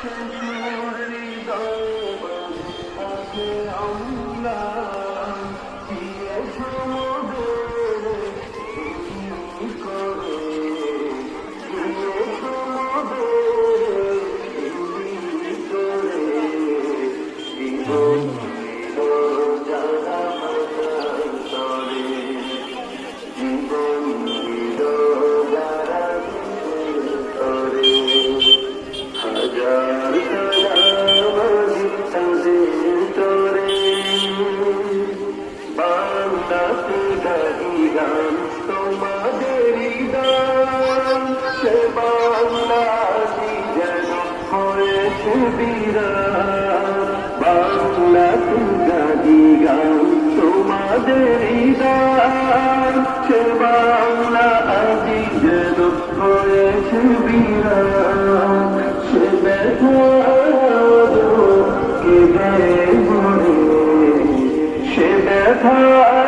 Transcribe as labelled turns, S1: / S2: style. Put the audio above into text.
S1: হাজার রাতে গাই গান তোমাদেরই দান সে বাংলা যেন হয়েছে বিরান বাংলা গাই গান তোমাদেরই দান সে বাংলা আজি যেন হয়েছে বিরান সে ব্যথা কে ব্যথা